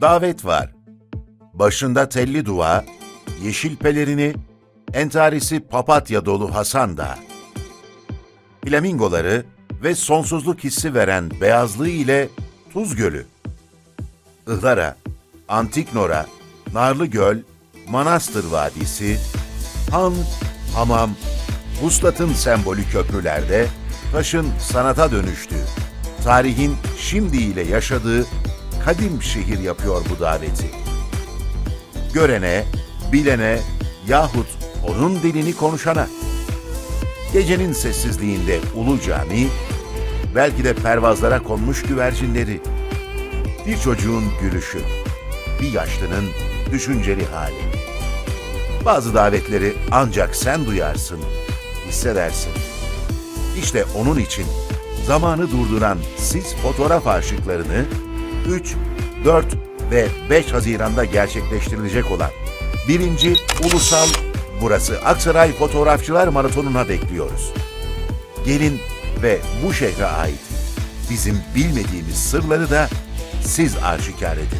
davet var. Başında telli dua, yeşil pelerini, entarisi papatya dolu Hasan Dağı. Flamingoları ve sonsuzluk hissi veren beyazlığı ile Tuz Gölü. Ihlara, Antik Nora, Narlı Göl, Manastır Vadisi, Han, hamam, vuslatın sembolü köprülerde taşın sanata dönüştüğü, tarihin şimdiyle yaşadığı kadim şehir yapıyor bu daveti. Görene, bilene yahut onun dilini konuşana. Gecenin sessizliğinde Ulu Cami, belki de pervazlara konmuş güvercinleri, bir çocuğun gülüşü, bir yaşlının düşünceli hali. Bazı davetleri ancak sen duyarsın, hissedersin. İşte onun için zamanı durduran siz fotoğraf aşıklarını 3, 4 ve 5 Haziran'da gerçekleştirilecek olan 1. Ulusal Burası Aksaray Fotoğrafçılar Maratonu'na bekliyoruz. Gelin ve bu şehre ait bizim bilmediğimiz sırları da siz aşikar edin.